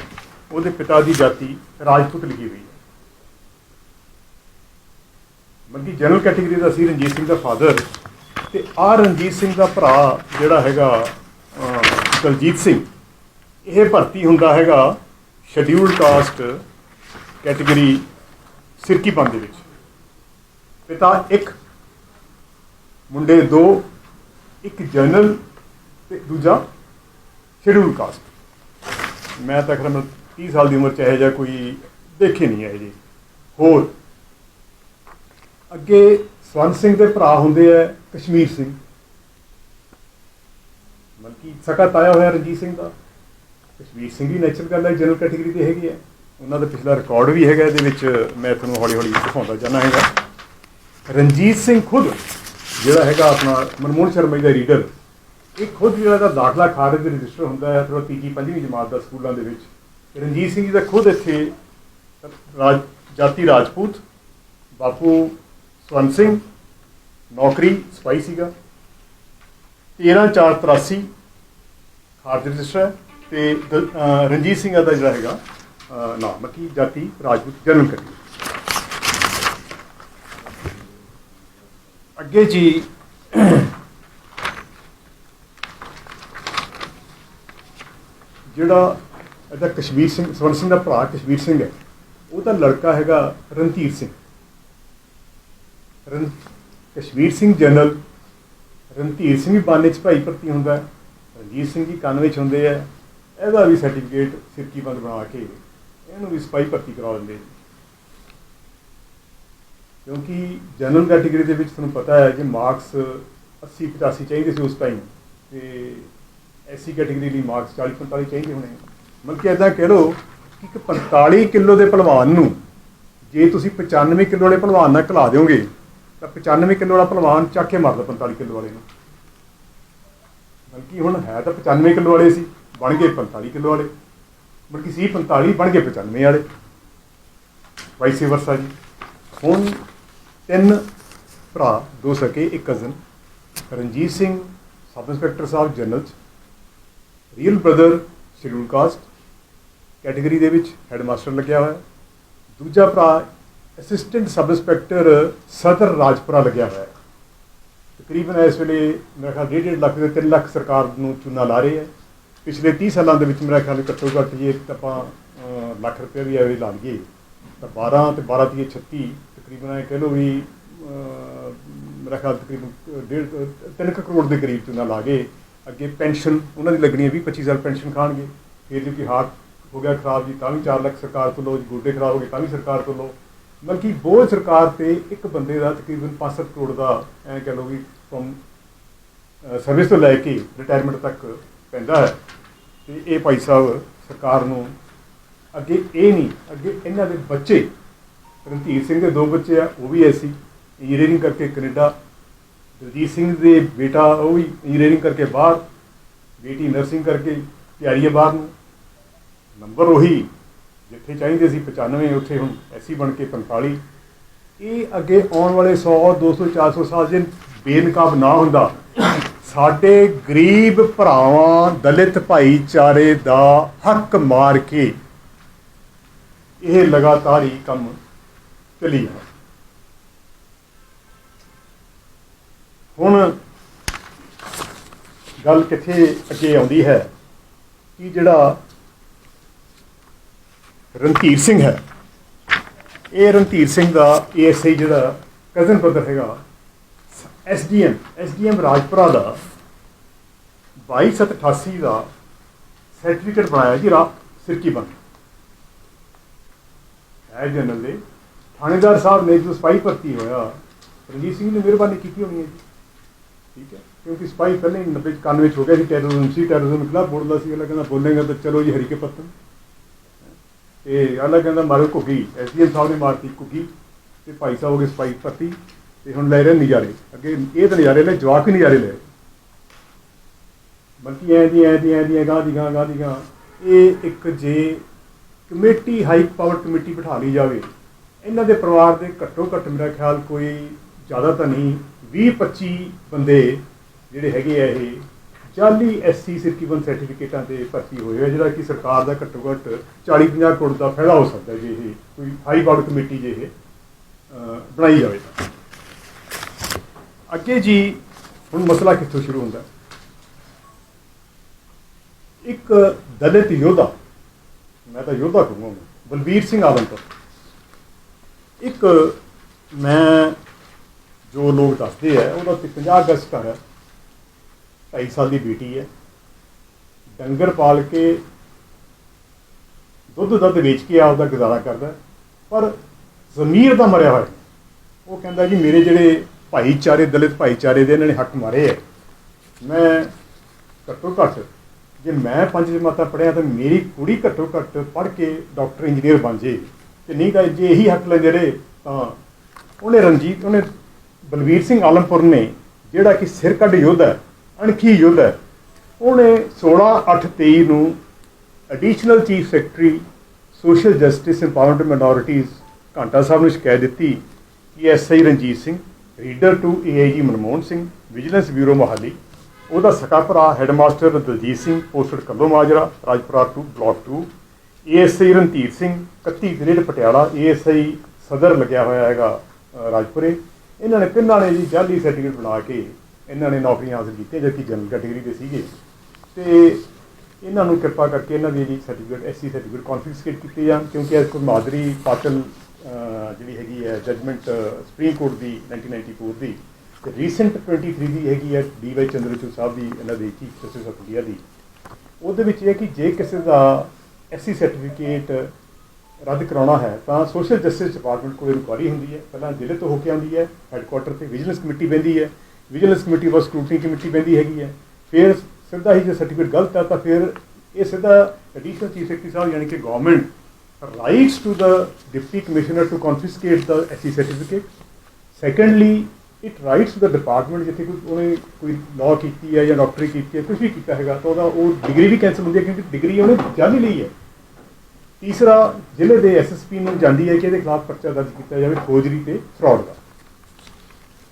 ਉਹਦੇ ਪਿਤਾ ਦੀ ਜਾਤੀ ਰਾਜਪੂਤ ਲਿਖੀ ਹੋਈ ਹੈ। ਮਤਲਬ ਜਨਰਲ ਕੈਟੇਗਰੀ ਦਾ ਸੀ ਰਣਜੀਤ ਸਿੰਘ ਦਾ ਫਾਦਰ ਤੇ ਆ ਰਣਜੀਤ ਸਿੰਘ ਦਾ ਭਰਾ ਜਿਹੜਾ ਹੈਗਾ ਦਲਜੀਤ ਸਿੰਘ, ਇਹ ਭਰਤੀ ਹੁੰਦਾ ਹੈਗਾ ਸ਼ਡਿਊਲਡ ਕਾਸਟ ਕੈਟਾਗਰੀ ਸਿਰਕੀਪਨ ਦੇ ਵਿੱਚ। ਪਿਤਾ ਇੱਕ, ਮੁੰਡੇ ਦੋ, ਇੱਕ ਜਨਰਲ ਤੇ ਦੂਜਾ ਸ਼ਡਿਊਲ ਕਾਸਟ ਮੈਂ ਤਾਂ ਖਰਮ 30 ਸਾਲ ਦੀ ਉਮਰ ਚ ਇਹ ਜਿਹਾ ਕੋਈ ਦੇਖੇ ਨਹੀਂ ਹੈ ਜੀ। ਹੋਰ, ਅੱਗੇ ਸਵਰਨ ਸਿੰਘ ਦੇ ਭਰਾ ਹੁੰਦੇ ਆ ਕਸ਼ਮੀਰ ਸਿੰਘ। ਮਲਕੀ ਸਕਾ ਤਾਇਆ ਹੋਇਆ ਰਣਜੀਤ ਸਿੰਘ ਦਾ। ਕਸ਼ਮੀਰ ਸਿੰਘ ਵੀ ਨੈਚੁਰਲ ਗੱਲ ਹੈ ਜਨਰਲ ਕੈਟਾਗਰੀ ਤੇ ਹੈਗੇ ਆ ਉਹਨਾਂ ਦਾ ਪਿਛਲਾ ਰਿਕਾਰਡ ਵੀ ਹੈਗਾ, ਇਹਦੇ ਵਿੱਚ ਮੈਂ ਤੁਹਾਨੂੰ ਹੌਲੀ ਹੌਲੀ ਦਿਖਾਉਂਦਾ ਜਾਣਾ ਹੈਗਾ। ਰਣਜੀਤ ਸਿੰਘ ਖੁਦ, ਜਿਹੜਾ ਹੈਗਾ ਆਪਣਾ ਮਨਮੋਹਨ ਸ਼ਰਮਾ ਜੀ ਦਾ ਰੀਡਰ ਇਹ ਖੁਦ ਜਿਹੜਾ ਦਾ ਦਾਖਲਾ ਖਾਰਜ ਦੇ ਰਜਿਸਟਰ ਹੁੰਦਾ ਹੈ ਫਿਰ ਤੀਜੀ, ਪੰਜਵੀਂ ਜਮਾਤ ਦਾ ਸਕੂਲਾਂ ਦੇ ਵਿੱਚ। ਰਣਜੀਤ ਸਿੰਘ ਜੀ ਦਾ ਖੁਦ ਇੱਥੇ ਰਾਜ, ਜਾਤੀ ਰਾਜਪੂਤ, ਬਾਪੂ ਸਵਰਨ ਸਿੰਘ, ਨੌਕਰੀ ਸਪਾਈ ਸੀਗਾ। 13483 ਖਾਰਜ ਰਜਿਸਟਰ ਹੈ। ਤੇ ਦ- ਅਹ ਰਣਜੀਤ ਸਿੰਘ ਦਾ ਜਿਹੜਾ ਹੈਗਾ, ਅਹ ਨਾਮ ਹੈ ਕਿ ਜਾਤੀ, ਰਾਜਪੂਤ, ਜਨਮ ਕਰੀ ਅੱਗੇ ਜੀ, ਜਿਹੜਾ ਇਹਦਾ ਕਸ਼ਮੀਰ ਸਿੰਘ, ਸਵਰਨ ਸਿੰਘ ਦਾ ਭਰਾ ਕਸ਼ਮੀਰ ਸਿੰਘ ਹੈ ਉਹਦਾ ਲੜਕਾ ਹੈਗਾ ਰਣਧੀਰ ਸਿੰਘ। ਰਣ ਕਸ਼ਮੀਰ ਸਿੰਘ ਜਨਰਲ ਰਣਧੀਰ ਸਿੰਘ ਵੀ ਬਾਨੇ ਚ ਭਾਈ ਭਰਤੀ ਹੁੰਦਾ ਹੈ, ਰਣਜੀਤ ਸਿੰਘ ਜੀ ਕੰਨ 'ਚ ਹੁੰਦੇ ਆ। ਇਹਦਾ ਵੀ ਸਰਟੀਫਿਕੇਟ ਸਿਰਕੀਬੰਦ ਬਣਾ ਕੇ ਇਹਨੂੰ ਵੀ ਸਿਪਾਹੀ ਭਰਤੀ ਕਰਾ ਦਿੰਦੇ ਜੀ ਕਿਉਂਕਿ ਜਨਰਲ ਕੈਟਾਗਰੀ ਦੇ ਵਿੱਚ ਤੁਹਾਨੂੰ ਪਤਾ ਹੈ ਕਿ ਮਾਰਕਸ 80 85 ਚਾਹੀਦੇ ਸੀ ਉਸ ਟਾਈਮ ਤੇ ਐਸੀ ਕੈਟਾਗਰੀ ਲਈ ਮਾਰਕਸ 40 45 ਚਾਹੀਦੇ ਹੋਣੇ। ਮਤਲਬ ਕਿ ਇਦਾਂ ਕਹਿ ਲਓ ਕਿ ਇੱਕ 45 ਕਿਲੋ ਦੇ ਪਹਿਲਵਾਨ ਨੂੰ ਜੇ ਤੁਸੀਂ 95 ਕਿਲੋ ਵਾਲੇ ਪਹਿਲਵਾਨ ਨਾਲ ਘਲਾ ਦਿਓਗੇ, ਤਾਂ 95 ਕਿਲੋ ਵਾਲਾ ਪਹਿਲਵਾਨ ਚੱਕ ਕੇ ਮਾਰਦਾ 45 ਕਿਲੋ ਵਾਲੇ ਨੂੰ। ਬਲਕਿ ਹੁਣ ਹੈ ਤਾਂ 95 ਕਿਲੋ ਵਾਲੇ ਸੀ। ਬਣ ਗਏ 45 ਕਿਲੋ ਵਾਲੇ। ਬਲਕਿ ਸੀ 45 ਬਣ ਗਏ 95 ਵਾਲੇ। ਵਾਈਸ ਵਰਸਾ ਜੀ। ਹੁਣ ਤਿੰਨ ਭਰਾ ਦੋ ਸਕੇ, ਇੱਕ cousin Ranjit Singh, sub inspector sahib general ਚ real brother schedule caste category ਦੇ ਵਿੱਚ ਹੈਡਮਾਸਟਰ ਲੱਗਿਆ ਹੋਇਆ। ਦੂਜਾ ਭਰਾ ਅਸਿਸਟੈਂਟ ਸਬ ਇੰਸਪੈਕਟਰ ਸਦਰ ਰਾਜਪੁਰਾ ਲੱਗਿਆ ਹੋਇਆ ਤਕਰੀਬਨ ਇਸ ਵੇਲੇ ਮੇਰਾ ਖਿਆਲ ਡੇਢ ਡੇਢ ਲੱਖ ਦੇ 3 ਲੱਖ ਸਰਕਾਰ ਨੂੰ ਚੂਨਾ ਲਾ ਰਹੇ ਹੈ। ਪਿਛਲੇ 30 ਸਾਲਾਂ ਦੇ ਵਿੱਚ ਮੇਰਾ ਖਿਆਲ ਘੱਟੋ ਘੱਟ ਜੇ ਆਪਾਂ ਲੱਖ ਰੁਪਏ ਵੀ ਐਵੇਂ ਲਾ ਲਈਏ, ਤਾਂ 12 ਤੇ 12 ਤੀਏ 36 ਤਕਰੀਬਨ ਇਹ ਕਹਿ ਲਓ ਵੀ ਮੇਰਾ ਖਿਆਲ ਤਕਰੀਬਨ ਡੇਢ 3 ਕਰੋੜ ਦੇ ਕਰੀਬ ਚੂਨਾ ਲਾ ਗਏ। ਅੱਗੇ ਪੈਨਸ਼ਨ, ਉਹਨਾਂ ਦੀ ਲੱਗਣੀ ਹੈ 20 25 ਸਾਲ ਪੈਨਸ਼ਨ ਖਾਣਗੇ। ਫਿਰ ਜੇ ਕੋਈ ਹਾਰਟ ਹੋ ਗਿਆ ਖਰਾਬ ਜੀ, ਤਾਂ ਵੀ 4 ਲੱਖ ਸਰਕਾਰ ਤੋਂ ਲਓ, ਜੀ ਗੋਡੇ ਖਰਾਬ ਹੋ ਗਏ ਤਾਂ ਵੀ ਸਰਕਾਰ ਤੋਂ ਲਓ। ਮਤਲਬ ਕਿ ਬੋਝ ਸਰਕਾਰ ਤੇ ਇੱਕ ਬੰਦੇ ਦਾ ਤਕਰੀਬਨ 5 ਕਰੋੜ ਦਾ ਐਂ ਕਹਿ ਲਓ ਵੀ ਫਰਮ ਸਰਵਿਸ ਤੋਂ ਲੈ ਕੇ ਰਿਟਾਇਰਮੈਂਟ ਤੱਕ ਪੈਂਦਾ ਹੈ। ਤੇ ਇਹ ਭਾਈ ਸਾਹਿਬ ਸਰਕਾਰ ਨੂੰ ਅੱਗੇ ਇਹ ਨਹੀਂ, ਅੱਗੇ ਇਹਨਾਂ ਦੇ ਬੱਚੇ, ਰਣਧੀਰ ਸਿੰਘ ਦੇ ਦੋ ਬੱਚੇ ਆ, ਉਹ ਵੀ ਐਸੀ ਇੰਜੀਨੀਅਰਿੰਗ ਕਰਕੇ ਕੈਨੇਡਾ, ਦਲਜੀਤ ਸਿੰਘ ਦੇ ਬੇਟਾ, ਉਹ ਵੀ ਇੰਜੀਨੀਅਰਿੰਗ ਕਰਕੇ ਬਾਹਰ, ਬੇਟੀ ਨਰਸਿੰਗ ਕਰਕੇ ਤਿਆਰੀ ਹੈ ਬਾਹਰ ਨੂੰ। ਨੰਬਰ ਉਹੀ, ਜਿੱਥੇ ਚਾਹੀਦੇ ਸੀ 95 ਉੱਥੇ ਹੁਣ ਐਸੀ ਬਣ ਕੇ 45 ਇਹ ਅੱਗੇ ਆਉਣ ਵਾਲੇ 100 200 400 ਸਾਲ ਜੇ ਬੇਨਕਾਬ ਨਾ ਹੁੰਦਾ ਸਾਡੇ ਗਰੀਬ ਭਰਾਵਾਂ, ਦਲਿਤ ਭਾਈਚਾਰੇ ਦਾ ਹੱਕ ਮਾਰ ਕੇ ਇਹ ਲਗਾਤਾਰ ਹੀ ਕੰਮ ਚੱਲੀ ਜਾਂਦਾ ਹੁਣ ਗੱਲ ਕਿੱਥੇ ਅੱਗੇ ਆਉਂਦੀ ਹੈ ਕਿ ਜਿਹੜਾ ਰਣਧੀਰ ਸਿੰਘ ਹੈ, ਇਹ ਰਣਧੀਰ ਸਿੰਘ ਦਾ ਏਐਸਆਈ ਜਿਹੜਾ ਕਜ਼ਨ ਬ੍ਰਦਰ ਹੈਗਾ ਐਸਡੀਐਮ ਐਸਡੀਐਮ ਰਾਜਪੁਰਾ ਦਾ 2288 ਦਾ ਸਰਟੀਫਿਕੇਟ ਬਣਾਇਆ ਜੀ ਰਾ ਸਿਰਕੀ ਬਣ ਹੈ ਜਨਰਲ ਦੇ, ਥਾਣੇਦਾਰ ਸਾਹਿਬ ਨੇ ਜੋ ਸਪਾਈ ਭਰਤੀ ਹੋਇਆ, ਰਣਜੀਤ ਸਿੰਘ ਨੇ ਮਿਹਰਬਾਨੀ ਕੀਤੀ ਹੋਣੀ ਹੈ ਜੀ। ਠੀਕ ਹੈ, ਕਿਉਂਕਿ ਸਪਾਈ ਪਹਿਲੇ 90 91 ਵਿੱਚ ਹੋ ਗਿਆ ਸੀ ਟੈਰਰਿਜ਼ਮ ਸੀ ਟੈਰਰਿਜ਼ਮ ਖਿਲਾਫ ਬੋਲਦਾ ਸੀ, ਅਗਲਾ ਕਹਿੰਦਾ ਬੋਲੇਗਾ ਤਾਂ ਚਲੋ ਜੀ ਹਰੀਕੇ ਪੱਤਨ ਇਹ ਅਲੱਗ ਕਹਿੰਦਾ ਮਾਰੋ ਘੁੱਗੀ ਐਸਡੀਐਮ ਸਾਹਿਬ ਨੇ ਮਾਰਤੀ ਘੁੱਗੀ, ਤੇ ਭਾਈ ਸਾਹਿਬ ਹੋ ਗਏ ਸਪਾਈ ਭਰਤੀ। ਤੇ ਹੁਣ ਲੈ ਰਹੇ ਨਜ਼ਾਰੇ। ਅੱਗੇ ਇਹ ਤਾਂ ਨਜ਼ਾਰੇ ਲੈ, ਜਵਾਕ ਹੀ ਨਜ਼ਾਰੇ ਲੈ। ਬਲਕਿ ਐ ਦੀ ਐ ਦੀ ਐ ਦੀ ਗਾਂ ਦੀ ਗਾਂ ਗਾਂ ਦੀ ਗਾਂ ਇਹ ਇੱਕ ਜੇ ਕਮੇਟੀ, ਹਾਈ ਪਾਵਰ ਕਮੇਟੀ ਬਿਠਾ ਲਈ ਜਾਵੇ, ਇਹਨਾਂ ਦੇ ਪਰਿਵਾਰ ਦੇ ਘੱਟੋ ਘੱਟ ਮੇਰਾ ਖਿਆਲ ਕੋਈ ਜ਼ਿਆਦਾ ਤਾਂ ਨਹੀਂ 20 25 ਬੰਦੇ ਜਿਹੜੇ ਹੈਗੇ ਆ ਇਹ ਜਾਲੀ ਐਸਸੀ ਸਿਰਕੀਬਨ ਸਰਟੀਫਿਕੇਟਾਂ ਤੇ ਭਰਤੀ ਹੋਏ ਆ, ਜਿਹੜਾ ਕਿ ਸਰਕਾਰ ਦਾ ਘੱਟੋ ਘੱਟ 40 50 ਕਰੋੜ ਦਾ ਫਾਇਦਾ ਹੋ ਸਕਦਾ ਜੇ ਇਹ ਕੋਈ ਹਾਈ ਪਾਵਰ ਕਮੇਟੀ ਜੇ ਇਹ ਬਣਾਈ ਜਾਵੇ ਤਾਂ। ਅੱਗੇ ਜੀ ਹੁਣ ਮਸਲਾ ਕਿੱਥੋਂ ਸ਼ੁਰੂ ਹੁੰਦਾ? ਇੱਕ ਦਲਿਤ ਯੋਧਾ, ਮੈਂ ਤਾਂ ਯੋਧਾ ਕਹੂੰਗਾ ਬਲਬੀਰ ਸਿੰਘ ਆਲਮਪੁਰ ਇੱਕ ਮੈਂ ਜੋ ਲੋਕ ਦੱਸਦੇ ਆ, ਉਹਦਾ ਤੇ 50 ਅਗਸਤ ਘਰ ਹੈ। 2.5 ਸਾਲ ਦੀ ਬੇਟੀ ਹੈ। ਡੰਗਰ ਪਾਲ ਕੇ ਦੁੱਧ ਦੱਧ ਵੇਚ ਕੇ ਆਪਦਾ ਗੁਜ਼ਾਰਾ ਕਰਦਾ ਪਰ ਜ਼ਮੀਰ ਦਾ ਮਰਿਆ ਹੋਇਆ ਉਹ ਕਹਿੰਦਾ ਜੀ, ਮੇਰੇ ਜਿਹੜੇ ਭਾਈਚਾਰੇ ਦਲਿਤ ਭਾਈਚਾਰੇ ਦੇ ਇਹਨਾਂ ਨੇ ਹੱਕ ਮਾਰੇ ਹੈ ਮੈਂ ਘੱਟੋ ਘੱਟ ਜੇ ਮੈਂ ਪੰਜ ਜਮਾਤਾਂ ਪੜ੍ਹਿਆ ਤਾਂ ਮੇਰੀ ਕੁੜੀ ਘੱਟੋ ਘੱਟ ਪੜ੍ਹ ਕੇ ਡਾਕਟਰ ਇੰਜੀਨੀਅਰ ਬਣ ਜੇ। ਤੇ ਨਹੀਂ ਤਾਂ ਜੇ ਇਹੀ ਹੱਕ ਲੈਂਦੇ ਰਹੇ ਤਾਂ ਉਹਨੇ ਰਣਜੀਤ ਉਹਨੇ ਬਲਵੀਰ ਸਿੰਘ ਆਲਮਪੁਰ ਨੇ ਜਿਹੜਾ ਕਿ ਸਿਰ ਕੱਢ ਯੋਧਾ ਹੈ, ਅਣਖੀ ਯੋਧਾ ਹੈ, ਉਹਨੇ 16 8 23 ਨੂੰ additional chief secretary social justice empowerment minorities ਘੰਟਾ ਸਾਹਿਬ ਨੂੰ ਸ਼ਿਕਾਇਤ ਦਿੱਤੀ ਕਿ SI Ranjit Singh reader to AIG Manmohan Singh, vigilance bureau Mohali, ਉਹਦਾ ਸਕਾ ਭਰਾ headmaster Daljit Singh, posted Kallo Majra Rajpura to block 2 ASI Randhir Singh 31 grade Patiala, ASI Sadar ਲੱਗਿਆ ਹੋਇਆ ਹੈਗਾ ਰਾਜਪੁਰੇ। ਇਹਨਾਂ ਨੇ ਤਿੰਨਾਂ ਨੇ ਜੀ ਜਾਲੀ ਸਰਟੀਫਿਕੇਟ ਬਣਾ ਕੇ ਇਹਨਾਂ ਨੇ ਨੌਕਰੀਆਂ ਹਾਸਲ ਕੀਤੀਆਂ, ਜਦਕਿ ਜਨਰਲ ਕੈਟੇਗਰੀ ਦੇ ਸੀਗੇ। ਤੇ ਇਹਨਾਂ ਨੂੰ ਕਿਰਪਾ ਕਰਕੇ ਇਹਨਾਂ ਦੀ ਜੀ ਸਰਟੀਫਿਕੇਟ, ਐਸਸੀ ਸਰਟੀਫਿਕੇਟ ਕਨਫਿਸਕੇਟ ਕੀਤੇ ਜਾਣ, ਕਿਉਂਕਿ ਇਸ ਕੋਲ ਮਾਦਰੀ ਪਾਟਲ ਹੈਗੀ ਹੈ ਜਜਮੈਂਟ ਸੁਪਰੀਮ ਕੋਰਟ ਦੀ 1994 ਦੀ। ਤੇ ਰੀਸੈਂਟ 23 ਦੀ ਹੈਗੀ ਹੈ ਡੀ ਵਾਈ ਚੰਦਰਚੂੜ ਸਾਹਿਬ ਦੀ, ਇਹਨਾਂ ਦੀ ਚੀਫ ਜਸਟਿਸ ਆਫ ਇੰਡੀਆ ਦੀ। ਉਹਦੇ ਵਿੱਚ ਇਹ ਹੈ ਕਿ ਜੇ ਕਿਸੇ ਦਾ ਐਸਸੀ ਸਰਟੀਫਿਕੇਟ ਰੱਦ ਕਰਾਉਣਾ ਹੈ, ਤਾਂ ਸੋਸ਼ਲ ਜਸਟਿਸ ਡਿਪਾਰਟਮੈਂਟ ਕੋਲ ਇਨਕੁਆਰੀ ਹੁੰਦੀ ਹੈ। ਪਹਿਲਾਂ ਜ਼ਿਲ੍ਹੇ ਤੋਂ ਹੋ ਕੇ ਆਉਂਦੀ ਹੈ ਹੈੱਡਕੁਆਟਰ ਤੇ ਵਿਜੀਲੈਂਸ ਕਮੇਟੀ ਬੈਂਦੀ ਹੈ। Vigilance committee was scrutiny committee ਬੈਂਦੀ ਹੈਗੀ ਹੈ। ਫਿਰ ਸਿੱਧਾ ਹੀ ਜੇ ਸਰਟੀਫਿਕੇਟ ਗਲਤ ਹੈ ਤਾਂ ਫਿਰ ਇਹ ਸਿੱਧਾ ਐਡੀਸ਼ਨਲ ਚੀਫ ਸੈਕਟਰੀ ਸਾਹਿਬ, ਯਾਨੀ ਕਿ government writes to the deputy commissioner to confiscate the SC certificate secondly it writes to the department ਜਿੱਥੇ ਕੋਈ ਉਹਨੇ ਕੋਈ ਲਾਅ ਕੀਤੀ ਹੈ ਜਾਂ ਡਾਕਟਰੀ ਕੀਤੀ ਹੈ ਕੁਝ ਵੀ ਕੀਤਾ ਹੈਗਾ, ਤਾਂ ਉਹਦਾ ਉਹ ਡਿਗਰੀ ਵੀ ਕੈਂਸਲ ਹੁੰਦੀ ਹੈ ਕਿਉਂਕਿ ਡਿਗਰੀ ਉਹਨੇ ਜਾਲੀ ਲਈ ਹੈ। ਤੀਸਰਾ, ਜ਼ਿਲ੍ਹੇ ਦੇ ਐਸਐਸਪੀ ਨੂੰ ਜਾਂਦੀ ਹੈ ਕਿ ਇਹਦੇ ਖਿਲਾਫ ਪਰਚਾ ਦਰਜ ਕੀਤਾ ਜਾਵੇ, ਫੌਜਰੀ ਤੇ ਫਰਾਡ ਦਾ।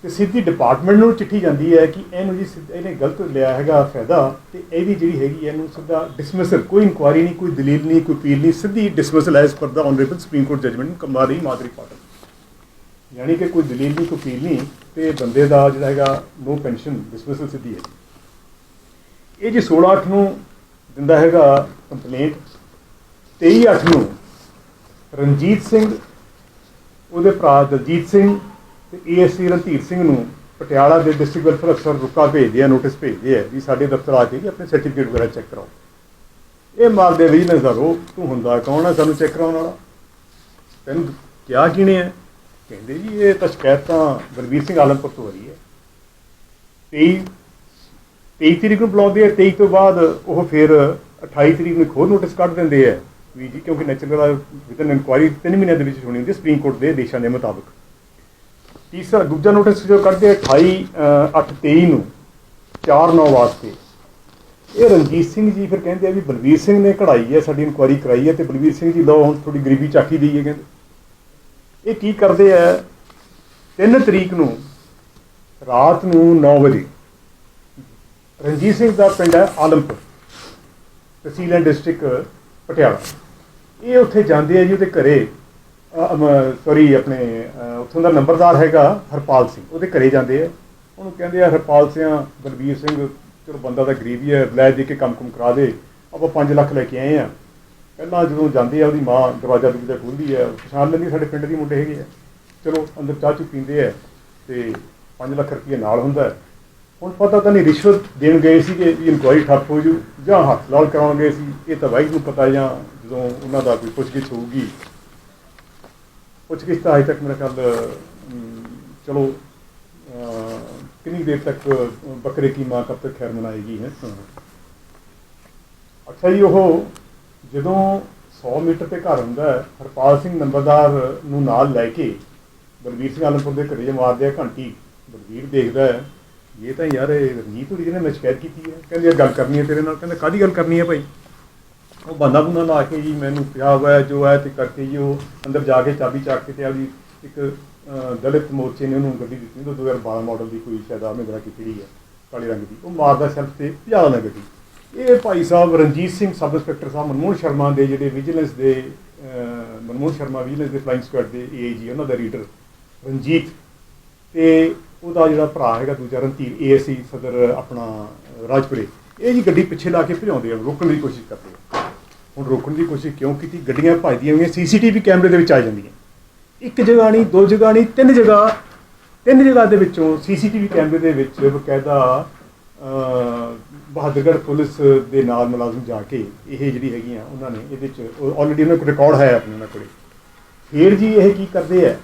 ਤੇ ਸਿੱਧੀ ਡਿਪਾਰਟਮੈਂਟ ਨੂੰ ਚਿੱਠੀ ਜਾਂਦੀ ਹੈ ਕਿ ਇਹਨੂੰ ਜੀ ਸਿੱਧ- ਇਹਨੇ ਗਲਤ ਲਿਆ ਹੈਗਾ ਫਾਇਦਾ ਤੇ ਇਹਦੀ ਜਿਹੜੀ ਹੈਗੀ ਇਹਨੂੰ ਸਿੱਧਾ ਡਿਸਮਿਸਲ ਕੋਈ ਇਨਕੁਆਇਰੀ ਨਹੀਂ, ਕੋਈ ਦਲੀਲ ਨਹੀਂ, ਕੋਈ ਅਪੀਲ ਨਹੀਂ, ਸਿੱਧੀ ਡਿਸਮਿਸਲ ਐਸ ਪਰ ਦਾ ਆਨਰੇਬਲ ਸੁਪਰੀਮ ਕੋਰਟ ਜਜਮੈਂਟ ਕੰਮਾ ਰਹੀ ਮਾਦਰੀ ਪਾਟਲ ਯਾਨੀ ਕਿ ਕੋਈ ਦਲੀਲ ਨਹੀਂ, ਕੋਈ ਅਪੀਲ ਨਹੀਂ ਤੇ ਬੰਦੇ ਦਾ ਜਿਹੜਾ ਹੈਗਾ ਨੋ ਪੈਨਸ਼ਨ ਡਿਸਮਿਸਲ ਸਿੱਧੀ ਹੈ। ਇਹ ਜੀ 16 8 ਨੂੰ ਦਿੰਦਾ ਹੈਗਾ ਕੰਪਲੇਂਟ 23 8 ਨੂੰ ਰਣਜੀਤ ਸਿੰਘ, ਉਹਦੇ ਭਰਾ ਦਲਜੀਤ ਸਿੰਘ ਤੇ ਏਐਸਸੀ ਰਣਧੀਰ ਸਿੰਘ ਨੂੰ ਪਟਿਆਲਾ ਦੇ ਡਿਸਟ੍ਰਿਕਟ ਵੈਲਫੇਅਰ ਅਫਸਰ ਰੁਕਾ ਭੇਜਦੇ ਆ ਨੋਟਿਸ ਭੇਜਦੇ ਆ ਵੀ ਸਾਡੇ ਦਫ਼ਤਰ ਆ ਕੇ ਜੀ ਆਪਣੇ ਸਰਟੀਫਿਕੇਟ ਵਗੈਰਾ ਚੈੱਕ ਕਰਾਓ। ਇਹ ਮਾਰਦੇ ਵਿਜੀਲੈਂਸ ਦਾ ਰੋ ਤੂੰ ਹੁੰਦਾ ਕੌਣ ਆ ਸਾਨੂੰ ਚੈੱਕ ਕਰਾਉਣ ਵਾਲਾ? ਤੈਨੂੰ ਕਿਹਾ ਕਿਹਨੇ ਹੈ ਕਹਿੰਦੇ ਜੀ, ਇਹ ਤਾਂ ਸ਼ਿਕਾਇਤ ਤਾਂ ਬਲਬੀਰ ਸਿੰਘ ਆਲਮਪੁਰ ਤੋਂ ਆ ਰਹੀ ਹੈ। 23 23 ਤਰੀਕ ਨੂੰ ਬੁਲਾਉਂਦੇ ਆ 23 ਤੋਂ ਬਾਅਦ ਉਹ ਫਿਰ 28 ਤਰੀਕ ਨੂੰ ਇੱਕ ਹੋਰ ਨੋਟਿਸ ਕੱਢ ਦਿੰਦੇ ਆ ਵੀ ਜੀ, ਕਿਉਂਕਿ ਨੈਚੁਰਲ ਵਿਦਨ ਇਨਕੁਆਇਰੀ 3 ਮਹੀਨਿਆਂ ਦੇ ਵਿੱਚ ਹੋਣੀ ਹੁੰਦੀ ਹੈ ਸੁਪਰੀਮ ਕੋਰਟ ਦੇ ਦੇਸ਼ਾਂ ਦੇ ਮੁਤਾਬਕ। ਤੀਸਰਾ ਦੂਜਾ ਨੋਟਿਸ ਜੋ ਕੱਢਦੇ ਆ 28 ਅ, 8 23 ਨੂੰ 4 9 ਵਾਸਤੇ। ਇਹ ਰਣਜੀਤ ਸਿੰਘ ਜੀ ਫਿਰ ਕਹਿੰਦੇ ਆ ਵੀ ਬਲਵੀਰ ਸਿੰਘ ਨੇ ਕਢਾਈ ਹੈ ਸਾਡੀ ਇਨਕੁਆਇਰੀ ਕਰਾਈ ਹੈ ਤੇ ਬਲਵੀਰ ਸਿੰਘ ਜੀ ਲਓ ਹੁਣ ਥੋੜੀ ਗਰੀਬੀ ਚਾਖੀ ਦੀ ਹੈ ਕਹਿੰਦੇ। ਇਹ ਕੀ ਕਰਦੇ ਆ? 3 ਤਰੀਕ ਨੂੰ ਰਾਤ ਨੂੰ 9 ਵਜੇ ਰਣਜੀਤ ਸਿੰਘ ਦਾ ਪਿੰਡ ਹੈ ਆਲਮਪੁਰ ਤਹਿਸੀਲ ਐਂਡ ਡਿਸਟ੍ਰਿਕਟ ਪਟਿਆਲਾ। ਇਹ ਉੱਥੇ ਜਾਂਦੇ ਆ ਜੀ ਉਹਦੇ ਘਰੇ। ਸੌਰੀ ਆਪਣੇ ਉੱਥੋਂ ਦਾ ਨੰਬਰਦਾਰ ਹੈਗਾ ਹਰਪਾਲ ਸਿੰਘ, ਉਹਦੇ ਘਰੇ ਜਾਂਦੇ ਆ। ਉਹਨੂੰ ਕਹਿੰਦੇ ਆ, ਹਰਪਾਲ ਸਿੰਘ ਬਲਬੀਰ ਸਿੰਘ, ਚਲੋ ਬੰਦਾ ਤਾਂ ਗਰੀਬ ਹੀ ਹੈ ਲੈ ਦੇ ਕੇ ਕੰਮ ਕੁਮ ਕਰਾ ਦੇ, ਆਪਾਂ 5 ਲੱਖ ਲੈ ਕੇ ਆਏ ਆ। ਪਹਿਲਾਂ ਜਦੋਂ ਜਾਂਦੇ ਆ, ਉਹਦੀ ਮਾਂ ਦਰਵਾਜ਼ਾ ਦਰਵਾਜ਼ਾ ਖੋਲ੍ਹਦੀ ਹੈ ਪਛਾਣ ਲੈਂਦੀ ਸਾਡੇ ਪਿੰਡ ਦੀ ਮੁੰਡੇ ਹੈਗੇ ਆ। ਚਲੋ, ਅੰਦਰ ਚਾਹ ਚੁ ਪੀਂਦੇ ਆ ਤੇ 5 ਲੱਖ ਰੁਪਏ ਨਾਲ ਹੁੰਦਾ। ਹੁਣ ਪਤਾ ਤਾਂ ਨਹੀਂ, ਰਿਸ਼ਵਤ ਦੇਣ ਗਏ ਸੀ ਕਿ ਇਨਕੁਆਇਰੀ ਠੱਪ ਹੋ ਜੂ ਜਾਂ ਹੱਥ ਲਾਲ ਕਰਾਉਣ ਗਏ ਸੀ, ਇਹ ਤਾਂ ਵਾਹਿਗੁਰੂ ਨੂੰ ਪਤਾ ਜਾਂ ਜਦੋਂ ਉਹਨਾਂ ਦਾ ਕੋਈ ਪੁੱਛਗਿੱਛ ਹੋਊਗੀ। ਪੁੱਛਗਿੱਛ ਤਾਂ ਅਜੇ ਤੱਕ ਮੇਰਾ ਖਿਆਲ ਚਲੋ ਕਿੰਨੀ ਦੇਰ ਤੱਕ ਬੱਕਰੇ ਕੀ ਮਾਂ ਕਬ ਤੱਕ ਖੈਰ ਮਨਾਏਗੀ, ਹੈ ਅੱਛਾ ਜੀ, ਉਹ ਜਦੋਂ 100 ਮੀਟਰ ਤੇ ਘਰ ਹੁੰਦਾ ਹਰਪਾਲ ਸਿੰਘ ਨੰਬਰਦਾਰ ਨੂੰ ਨਾਲ ਲੈ ਕੇ ਬਲਵੀਰ ਸਿੰਘ ਆਲਮਪੁਰ ਦੇ ਘਰੇ ਮਾਰਦੇ ਆ ਘੰਟੀ, ਬਲਵੀਰ ਦੇਖਦਾ ਹੈ, ਇਹ ਤਾਂ ਯਾਰ ਇਹ ਰਣਜੀਤ ਹੋਰੀ ਜਿਹਨੇ ਮੈਂ ਸ਼ਿਕਾਇਤ ਕੀਤੀ ਹੈ, ਕਹਿੰਦੇ ਇਹ ਗੱਲ ਕਰਨੀ ਹੈ ਤੇਰੇ ਨਾਲ, ਕਹਿੰਦਾ ਕਾਦੀ ਗੱਲ ਕਰਨੀ ਹੈ ਭਾਈ? ਉਹ ਬੰਦਾ ਬੁੰਦਾ ਲਾ ਕੇ ਜੀ ਮੈਨੂੰ ਪਿਆ ਹੋਇਆ ਜੋ ਹੈ ਤੇ ਕਰਕੇ ਜੀ ਉਹ ਅੰਦਰ ਜਾ ਕੇ ਚਾਬੀ ਚੱਕ ਕੇ ਤੇ ਆਪਦੀ ਇੱਕ ਅਹ, ਦਲਿਤ ਮੋਰਚੇ ਨੇ ਉਹਨੂੰ ਗੱਡੀ ਦਿੱਤੀ ਉਹ 2012 ਮਾਡਲ ਦੀ ਕੋਈ ਸ਼ਾਇਦ ਆ ਮਹਿੰਦਰਾ ਕੀ ਕਿਹੜੀ ਹੈ ਕਾਲੇ ਰੰਗ ਦੀ। ਉਹ ਮਾਰਦਾ ਸੈਲਫ ਤੇ ਭਜਾ ਨਾ ਗੱਡੀ। ਇਹ ਭਾਈ ਸਾਹਿਬ ਰਣਜੀਤ ਸਿੰਘ ਸਬ ਇੰਸਪੈਕਟਰ ਸਾਹਿਬ ਮਨਮੋਹਨ ਸ਼ਰਮਾ ਦੇ ਜਿਹੜੇ ਵਿਜੀਲੈਂਸ ਦੇ ਅਹ, ਮਨਮੋਹਨ ਸ਼ਰਮਾ ਵਿਜੀਲੈਂਸ ਦੇ ਫਲਾਈਂਗ ਸਕੁਐਡ ਦੇ ਏਆਈਜੀ ਉਹਨਾਂ ਦਾ ਰੀਡਰ ਰਣਜੀਤ। ਤੇ ਉਹਦਾ ਜਿਹੜਾ ਭਰਾ ਹੈਗਾ ਦੂਜਾ ਰਣਧੀਰ ਏਐਸਸੀ ਸਦਰ ਆਪਣਾ ਰਾਜਪੁਰੇ। ਇਹ ਜੀ ਗੱਡੀ ਪਿੱਛੇ ਲਾ ਕੇ ਭਜਾਉਂਦੇ ਆ ਰੋਕਣ ਦੀ ਕੋਸ਼ਿਸ਼ ਕਰਦੇ ਆ। ਹੁਣ ਰੋਕਣ ਦੀ ਕੋਸ਼ਿਸ਼ ਕਿਉਂ ਕੀਤੀ? ਗੱਡੀਆਂ ਭੱਜਦੀਆਂ ਹੋਈਆਂ, ਸੀਸੀਟੀਵੀ ਕੈਮਰੇ ਦੇ ਵਿੱਚ ਆ ਜਾਂਦੀਆਂ। ਇੱਕ ਜਗ੍ਹਾ ਨਹੀਂ, ਦੋ ਜਗ੍ਹਾ ਨਹੀਂ, ਤਿੰਨ ਜਗ੍ਹਾ ਤਿੰਨ ਜਗ੍ਹਾ ਦੇ ਵਿੱਚੋਂ ਸੀਸੀਟੀਵੀ ਕੈਮਰੇ ਦੇ ਵਿੱਚ ਬਕਾਇਦਾ ਬਹਾਦਰਗੜ੍ਹ ਪੁਲਿਸ ਦੇ ਨਾਲ ਮੁਲਾਜ਼ਮ ਜਾ ਕੇ ਇਹ ਜਿਹੜੀ ਹੈਗੀਆਂ ਉਹਨਾਂ ਨੇ ਇਹਦੇ ਚ ਆਲਰੇਡੀ ਉਹਨਾਂ ਕੋਲ ਰਿਕਾਰਡ ਹੈ ਆਪਣੇ ਉਹਨਾਂ ਕੋਲੇ। ਫਿਰ ਜੀ ਇਹ ਕੀ ਕਰਦੇ ਆ?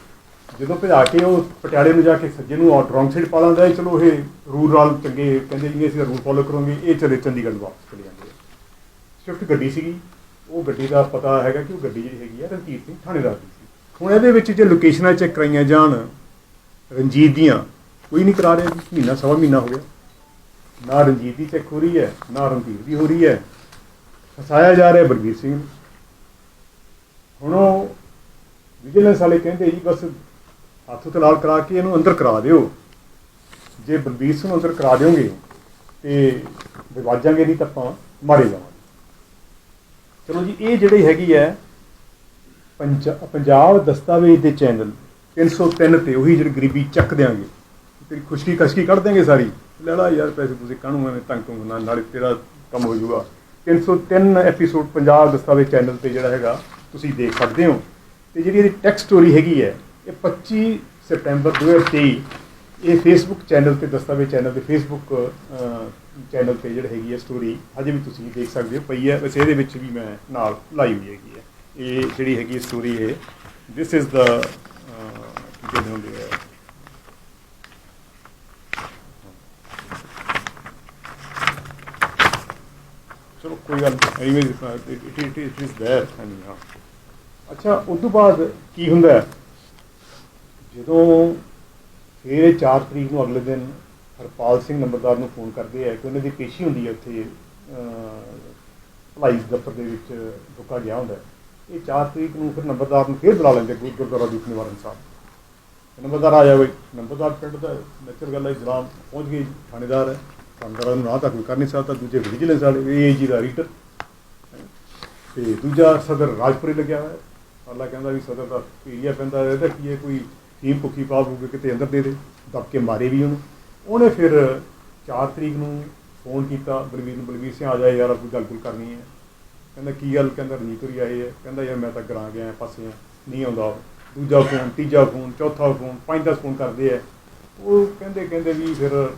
ਜਦੋਂ ਭਜਾ ਕੇ ਉਹ ਪਟਿਆਲੇ ਨੂੰ ਜਾ ਕੇ ਸੱਜੇ ਨੂੰ ਰੌਂਗ ਸਾਈਡ ਪਾ ਲੈਂਦਾ ਚਲੋ ਇਹ ਰੂਲ ਰਾਲ ਚੰਗੇ ਕਹਿੰਦੇ ਜੀ, ਅਸੀਂ ਰੂਲ ਫੋਲੋ ਕਰੋਗੇ, ਇਹ ਚਲੇ ਚੰਡੀਗੜ੍ਹ ਵਾਪਸ ਚਲੇ ਜਾਂਦੇ ਆ ਸਵਿਫਟ ਗੱਡੀ ਸੀਗੀ। ਉਹ ਗੱਡੀ ਦਾ ਪਤਾ ਹੈਗਾ ਕਿ ਉਹ ਗੱਡੀ ਜਿਹੜੀ ਹੈਗੀ ਆ ਰਣਜੀਤ ਸਿੰਘ ਥਾਣੇਦਾਰ ਦੀ ਸੀ। ਹੁਣ ਇਹਦੇ ਵਿੱਚ ਜੇ ਲੋਕੇਸ਼ਨਾਂ ਚੈੱਕ ਕਰਾਈਆਂ ਜਾਣ, ਰਣਜੀਤ ਦੀਆਂ, ਕੋਈ ਨਹੀਂ ਕਰਾ ਰਿਹਾ ਮਹੀਨਾ, ਸਵਾ ਮਹੀਨਾ ਹੋ ਗਿਆ। ਨਾ ਰਣਜੀਤ ਦੀ ਚੈੱਕ ਹੋ ਰਹੀ ਹੈ, ਨਾ ਰਣਧੀਰ ਦੀ ਹੋ ਰਹੀ ਹੈ। ਫਸਾਇਆ ਜਾ ਰਿਹਾ ਬਲਬੀਰ ਸਿੰਘ ਨੂੰ। ਹੁਣ ਉਹ ਵਿਜੀਲੈਂਸ ਵਾਲੇ ਕਹਿੰਦੇ ਜੀ, ਬਸ ਹੱਥ ਉੱਤੇ ਲਾਲ ਕਰਾ ਕੇ ਇਹਨੂੰ ਅੰਦਰ ਕਰਾ ਦਿਓ। ਜੇ ਬਲਬੀਰ ਸਿੰਘ ਨੂੰ ਅੰਦਰ ਕਰਾ ਦਿਓਗੇ ਤੇ ਵਿਵਾਜਾਂਗੇ ਨਹੀਂ ਤਾਂ ਆਪਾਂ ਮਾਰੇ ਜਾਵਾਂਗੇ। ਚਲੋ ਜੀ, ਇਹ ਜਿਹੜੀ ਹੈਗੀ ਹੈ ਪੰਜਾਬ ਦਸਤਾਵੇਜ਼ ਦੇ ਚੈਨਲ 303 ਤੇ ਉਹੀ ਜਿਹੜੀ ਗਰੀਬੀ ਚੱਕ ਦਿਆਂਗੇ। ਤੇਰੀ ਖੁਸ਼ਕੀ ਕਸ਼ਕੀ ਕੱਢ ਦਿਆਂਗੇ ਸਾਰੀ। ਲੈ ਲਾ ਯਾਰ ਪੈਸੇ ਤੁਸੀਂ ਕਾਹਨੂੰ ਐਵੇਂ ਤੰਗ ਤੋਂ ਨਾਲ ਨਾਲੇ ਤੇਰਾ ਕੰਮ ਹੋ ਜਾਊਗਾ। 303 ਐਪੀਸੋਡ ਪੰਜਾਬ ਦਸਤਾਵੇਜ਼ ਚੈਨਲ ਤੇ ਜਿਹੜਾ ਹੈਗਾ, ਤੁਸੀਂ ਦੇਖ ਸਕਦੇ ਹੋ। ਤੇ ਜਿਹੜੀ ਇਹਦੀ ਟੈਕਸਟ ਸਟੋਰੀ ਹੈਗੀ ਹੈ, ਇਹ 25 ਸਤੰਬਰ 2023 ਇਹ ਫੇਸਬੁੱਕ ਚੈਨਲ ਤੇ ਦਸਤਾਵੇਜ਼ ਚੈਨਲ ਤੇ ਫੇਸਬੁੱਕ ਚੈਨਲ ਤੇ ਜਿਹੜੀ ਹੈਗੀ ਹੈ ਸਟੋਰੀ ਹਜੇ ਵੀ ਤੁਸੀਂ ਦੇਖ ਸਕਦੇ ਹੋ ਪਈ ਹੈ ਵੈਸੇ ਇਹਦੇ ਵਿੱਚ ਵੀ ਮੈਂ ਨਾਲ ਲਾਈ ਹੋਈ ਹੈਗੀ ਹੈ ਇਹ ਜਿਹੜੀ ਹੈਗੀ ਸਟੋਰੀ ਹੈ ਥਿਸ ਇਜ਼ ਦਾ ਕੀ ਕਹਿੰਦੇ ਹੁੰਦੇ ਆ ਚਲੋ ਕੋਈ ਗੱਲ anyways it it it is there and ਹਾਂ ਅੱਛਾ ਉਸ ਤੋਂ ਬਾਅਦ ਕੀ ਹੁੰਦਾ ਹੈ? ਜਦੋਂ ਫਿਰ ਇਹ 4 ਤਰੀਕ ਨੂੰ ਅਗਲੇ ਦਿਨ ਹਰਪਾਲ ਸਿੰਘ ਨੰਬਰਦਾਰ ਨੂੰ ਫੋਨ ਕਰਦੇ ਆ ਕਿ ਉਹਨਾਂ ਦੀ ਪੇਸ਼ੀ ਹੁੰਦੀ ਹੈ ਉੱਥੇ ਭਲਾਈ ਦਫ਼ਤਰ ਦੇ ਵਿੱਚ ਰੁਕਾ ਗਿਆ ਹੁੰਦਾ। ਇਹ 4 ਤਰੀਕ ਨੂੰ ਫਿਰ ਨੰਬਰਦਾਰ ਨੂੰ ਫਿਰ ਬੁਲਾ ਲੈਂਦੇ ਗੁਰ- ਗੁਰਦੁਆਰਾ ਦੀਪ ਨਿਵਾਰਨ ਸਾਹਿਬ। ਨੰਬਰਦਾਰ ਆ ਜਾ ਬਈ ਨੰਬਰਦਾਰ ਪਿੰਡ ਦਾ ਨੈਚੁਰਲ ਗੱਲ ਹੈ ਜਨਾਬ ਪਹੁੰਚ ਗਈ ਥਾਣੇਦਾਰ ਹੈ। ਥਾਣੇਦਾਰ ਨੂੰ ਨਾ ਤਾਂ ਕਰ ਨਹੀਂ ਸਕਦਾ ਦੂਜੇ ਵਿਜੀਲੈਂਸ ਵਾਲੇ ਏਜੀ ਦਾ ਰੀਟਰ। ਤੇ ਦੂਜਾ ਸਦਰ ਰਾਜਪੁਰੇ ਲੱਗਿਆ ਹੋਇਆ। ਹੈ ਅੱਲਾ ਕਹਿੰਦਾ ਵੀ ਸਦਰ ਦਾ ਏਰੀਆ ਪੈਂਦਾ ਹੈ, ਇਹਦਾ ਕੀ ਹੈ ਕੋਈ ਟੀਮ ਭੁੱਖੀ ਪਾ ਹੋਊਗੀ ਕਿਤੇ ਅੰਦਰ ਦੇ ਦੇ, ਦੱਬ ਕੇ ਮਾਰੇ ਵੀ ਉਹਨੂੰ। ਉਹਨੇ ਫਿਰ 4 ਤਰੀਕ ਨੂੰ ਫੋਨ ਕੀਤਾ, ਬਲਵੀਰ ਨੂੰ, ਬਲਵੀਰ ਸਿੰਘ ਆ ਜਾ ਯਾਰ, ਕੋਈ ਗੱਲ ਗੁੱਲ ਕਰਨੀ ਹੈ। ਕਹਿੰਦਾ, ਕੀ ਗੱਲ? ਕਹਿੰਦਾ, ਰਣਜੀਤ ਰਣਜੀਤੁਰੀ ਆਏ ਹੈ। ਕਹਿੰਦਾ, ਯਾਰ, ਮੈਂ ਤਾਂ ਗਰਾਂ ਗਿਆ, ਪਾਸੇ ਆ ਨਹੀਂ ਆਉਂਦਾ ਦੂਜਾ ਫੋਨ ਤੀਜਾ ਫੋਨ ਚੌਥਾ ਫੋਨ ਪੰਜ ਦਸ ਫੋਨ ਕਰਦੇ ਆ ਉਹ ਕਹਿੰਦੇ ਕਹਿੰਦੇ ਵੀ ਫਿਰ